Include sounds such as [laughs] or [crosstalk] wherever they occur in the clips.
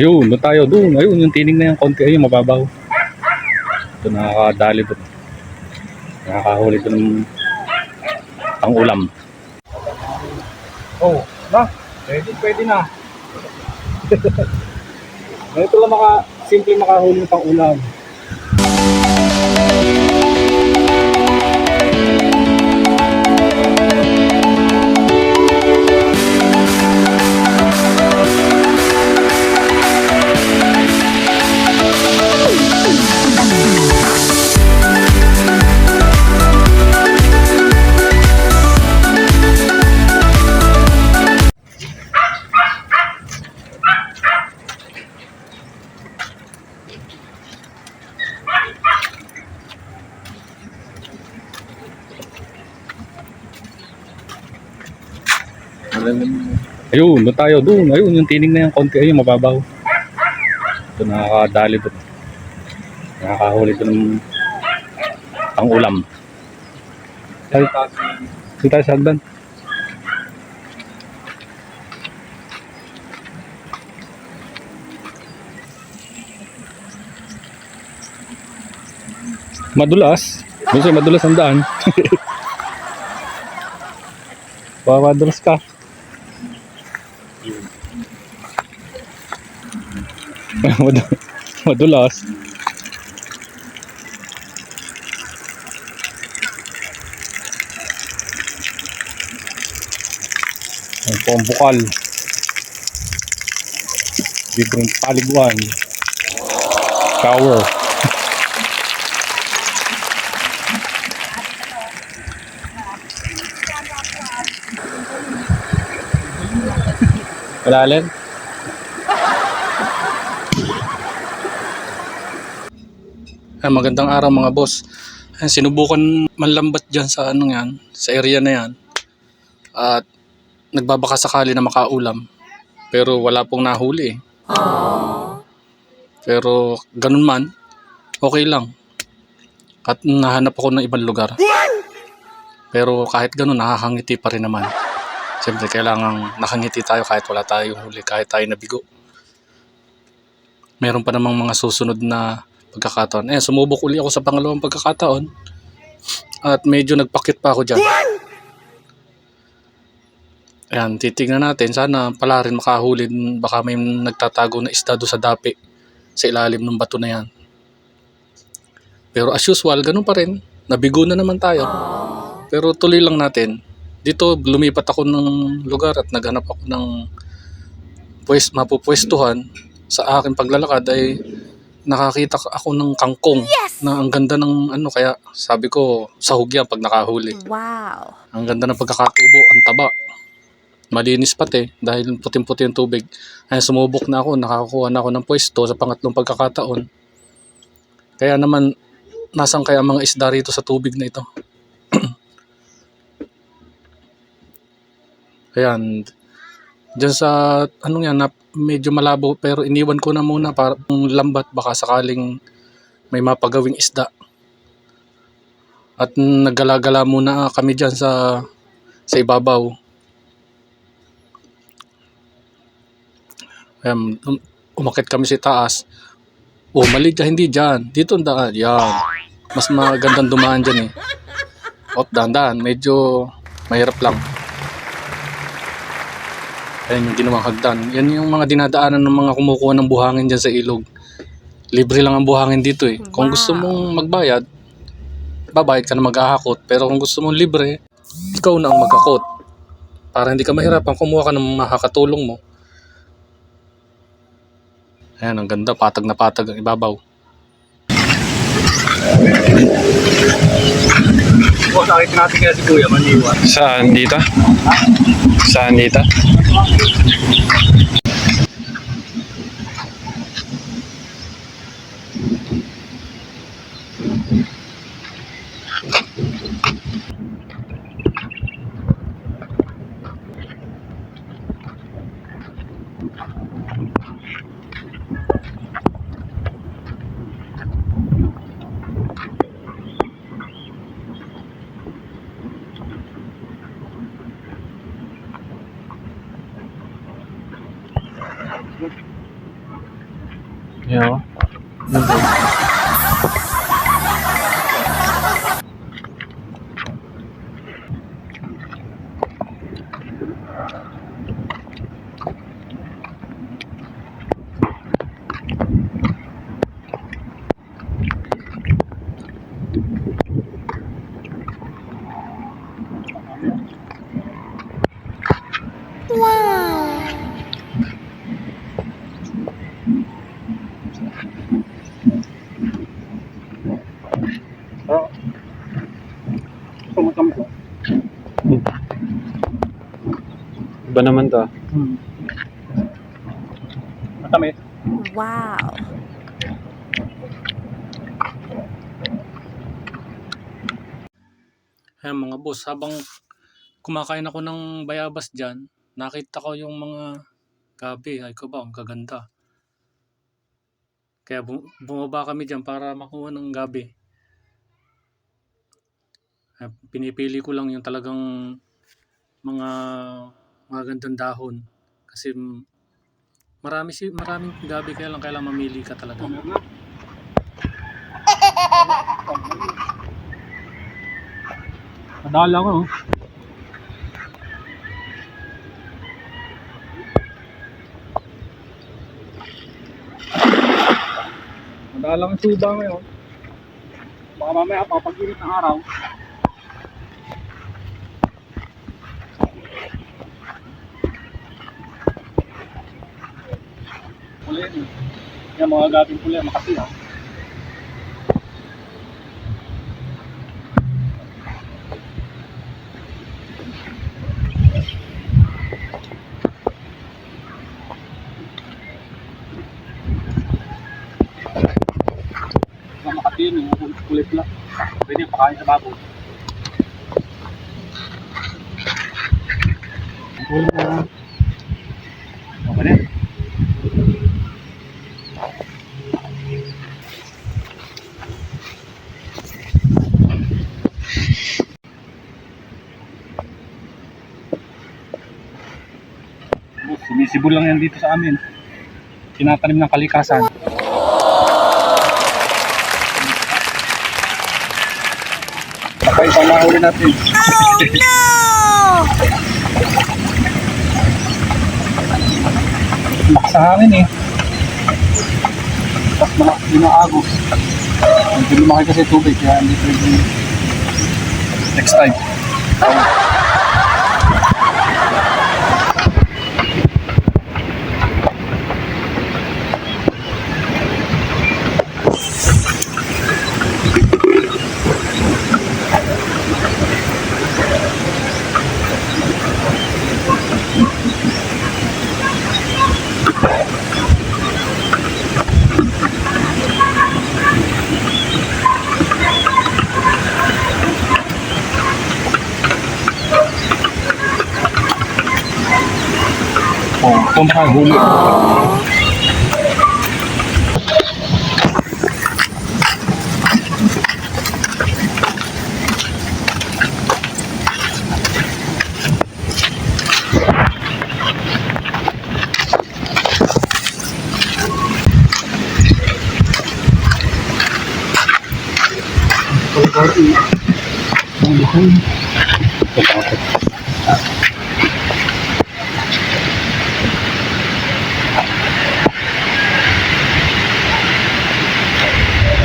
Ayun, doon tayo. Doon, ayun, yung tining na yung konti. Ayun, mababaw. Ito, nakakadali doon. Nakakahuli doon ng pang ulam. Oh, na. Pwede, pwede na. [laughs] Ganito lang maka, simple makahuli ng pang ulam. Ayun, doon tayo. Doon, ayun, yung tining na yung konti. Ayun, mababaw. Ito, nakakadali doon. Nakakahuli doon ng pang ulam. Ay, dito tayo sa hagdan. Madulas. Kasi madulas ang daan. [laughs] Baka madulas ka. [laughs] madulas. Ang po ang bukal. Libreng paliguan. Shower. [laughs] Malalim? Ah, magandang araw mga boss. Ah, sinubukan manlambat dyan sa ano yan, sa area na yan. At nagbabaka sakali na makaulam. Pero wala pong nahuli eh. Pero ganun man, okay lang. At nahanap ako ng ibang lugar. Pero kahit ganun, nakakangiti pa rin naman. Siyempre, kailangan nakangiti tayo kahit wala tayong huli, kahit tayo nabigo. Meron pa namang mga susunod na pagkakataon. Eh, sumubok uli ako sa pangalawang pagkakataon. At medyo nagpakit pa ako dyan. Ayan, titignan natin. Sana pala rin makahuli. Baka may nagtatago na isda doon sa dapi sa ilalim ng bato na yan. Pero as usual, ganun pa rin. Nabigo na naman tayo. Pero tuloy lang natin. Dito, lumipat ako ng lugar at naghanap ako ng pwes, mapupwestuhan. Sa aking paglalakad ay nakakita ka- ako ng kangkong na ang ganda ng ano kaya sabi ko sahog yan pag nakahuli. Wow. Ang ganda ng pagkakatubo, ang taba. Malinis pati dahil puting-puti yung tubig. Ay sumubok na ako, nakakuha na ako ng pwesto sa pangatlong pagkakataon. Kaya naman, nasan kaya mga isda rito sa tubig na ito? [clears throat] Ayan. Diyan sa, anong yan, na, medyo malabo pero iniwan ko na muna para lambat baka sakaling may mapagawing isda. At naggalagala muna kami dyan sa sa ibabaw. Um- umakit kami sa taas. Oh, mali ka, hindi dyan. Dito ang daan. Yan. Mas magandang dumaan dyan eh. Op, dahan-dahan. Medyo mahirap lang. Ayan yung ginawang hagdan. Yan yung mga dinadaanan ng mga kumukuha ng buhangin dyan sa ilog. Libre lang ang buhangin dito eh. Kung gusto mong magbayad, babayad ka na maghahakot. Pero kung gusto mong libre, ikaw na ang magkakot. Para hindi ka mahirapan, kumuha ka ng makakatulong mo. Ayan, ang ganda. Patag na patag ang ibabaw. O, nakita natin kaya si Kuya, maniwan. Saan dito? Saan dito? Yan o. Naman to. Hmm. Matamis. Wow. Ayan mga boss, habang kumakain ako ng bayabas dyan, nakita ko yung mga gabi. Ay ko ba, ang kaganda. Kaya bu- bumaba kami dyan para makuha ng gabi. Pinipili ko lang yung talagang mga mga gandang dahon. Kasi marami si maraming gabi kaya lang kailangan mamili ka talaga. Nadala ko. oh. Nadala ang suba ngayon. Baka mamaya papag-init ng araw. Puli yun. eh. Yan mga gabing puli, makasi ha. Yun, yung kulit lang. Pwede pakain sa baboy. Ang kulit Sumisibol lang yan dito sa amin. Tinatanim ng kalikasan. Baka isang mahuli natin. [laughs] Oh no! Lakas sa hangin eh. Tapos mga inaagos. Hindi lumaki kasi tubig kaya hindi pwede next time. Oh, [laughs] kung makahuli.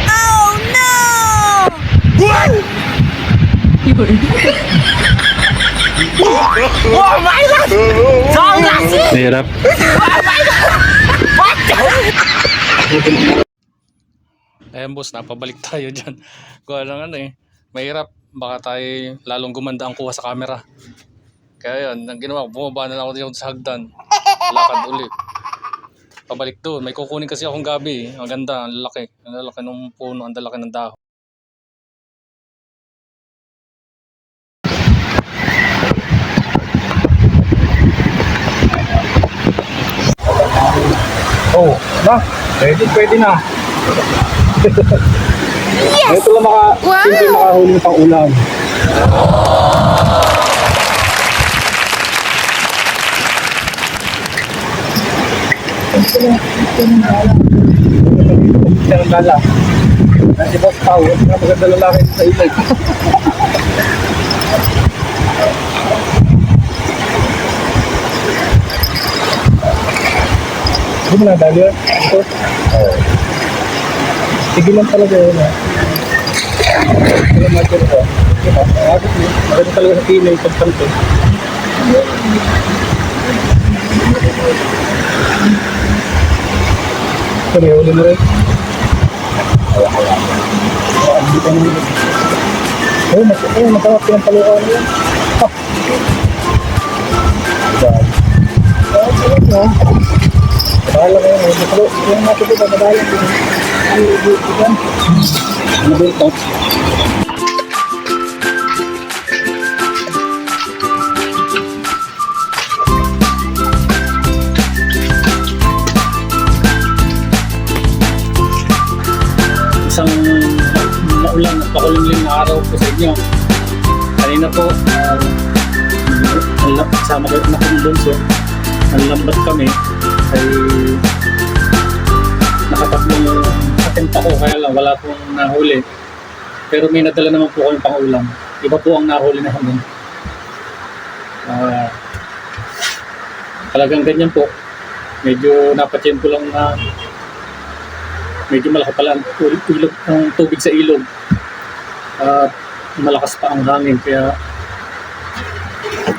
Oh no! Hirap. [laughs] Ayan boss, napabalik tayo dyan. Kung ano ano eh, mahirap. Baka tayo lalong gumanda ang kuha sa camera. Kaya yun, ang ginawa ko, bumaba na lang ako dito sa hagdan. Lakad ulit. Pabalik doon. May kukunin kasi akong gabi. Ang ganda, ang laki. Ang laki ng puno, ang laki ng dahon. Oh, ba? Pwede, pwede na. yes! Ito lang maka, Wow! simple makahuli ng pang ulam. Siya ang lala. Na si Boss Pao, na maganda lalaki sa ilag. Hindi mo na dali yun? Ito? Oo. Sige lang talaga yun. ah. Hindi naman ito ito. Diba? Mo. Maganda talaga sa pinay pagkanto. Ito may huli mo rin. Wala ko lang. Hindi ka naman. Ayun, mas, ayun, masarap pinapalukan mo yan. Ah. Diba? Ah, sarap no? Bahala kayo, may masalo. Yung natin dito, madaya din. Ano dito yan? Ano ba ito? isang maulan at pakulimlim na araw po sa inyo. Kanina po, uh, kasama kayo na kong bunso, nalambat kami, ay nakatatlong attempt ako, kaya lang wala pong nahuli. Pero may nadala naman po kami pang ulam. Iba po ang nahuli namin. Ah, talagang ganyan po. Medyo napatyen ko lang na medyo malaki pala ang ilog, ang tubig sa ilog. At malakas pa ang hangin kaya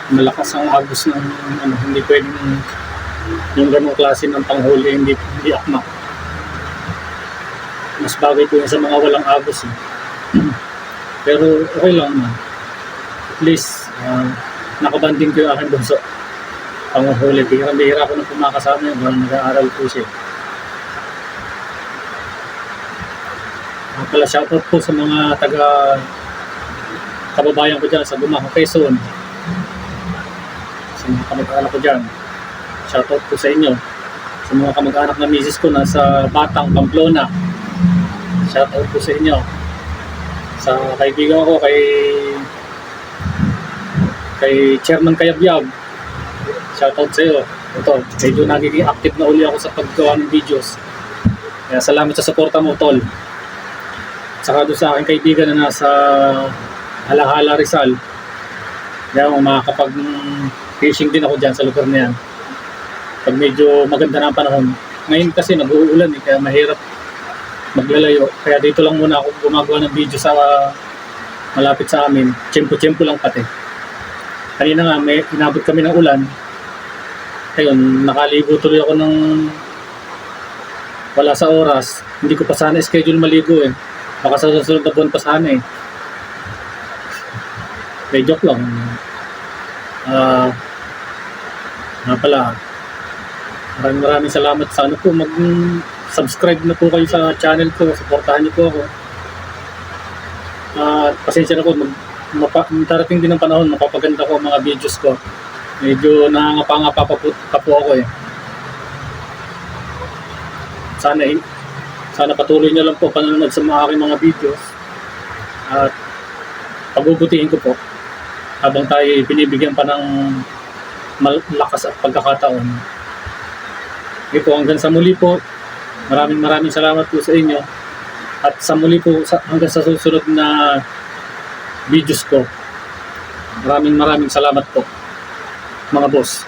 malakas ang agos ng ano, hindi pwedeng yung ganong klase ng panghuli hindi, hindi akma. Mas bagay yun sa mga walang agos. Eh. [clears throat] Pero okay lang na. At least, uh, nakabanding ko yung aking bunso. Panghuli. Bihira-bihira ko na pumakasama yun dahil nag-aaral po siya. Mga pala shoutout po sa mga taga kababayan ko dyan sa Gumaco, Quezon. Sa mga kamag-anak ko dyan. Shoutout po sa inyo. Sa mga kamag-anak na misis ko nasa Batang, Pamplona. Shoutout po sa inyo. Sa kaibigan ko kay kay Chairman Kayabyab. Shoutout sa iyo. Ito, medyo nagiging active na uli ako sa paggawa ng videos. Kaya salamat sa suporta mo, Tol. Saka doon sa aking kaibigan na nasa Halahala Rizal. Kaya makakapag fishing din ako dyan sa lugar na yan. Pag medyo maganda na panahon. Ngayon kasi nag-uulan eh, kaya mahirap maglalayo. Kaya dito lang muna ako gumagawa ng video sa malapit sa amin. Tiyempo-tiyempo lang pati. Kanina nga, may inabot kami ng ulan. Ayun, nakaligo tuloy ako ng wala sa oras. Hindi ko pa sana schedule maligo eh. Baka sa susunod na buwan pa sana eh. May joke lang. Ah, nga pala. Maraming maraming salamat sa ano po. Mag-subscribe na po kayo sa channel ko. Supportahan niyo po ako. Ah, pasensya na po. Mag, mapa, darating din ng panahon. Mapapaganda ko ang mga videos ko. Medyo nangangapa-ngapa pa po, pa po ako eh. Sana eh, sana patuloy niyo lang po panonood sa mga aking mga videos. At pabubutihin ko po habang tayo binibigyan pa ng malakas at pagkakataon. Okay po, hanggang sa muli po. Maraming maraming salamat po sa inyo. At sa muli po, sa, hanggang sa susunod na videos ko. Maraming maraming salamat po, mga boss.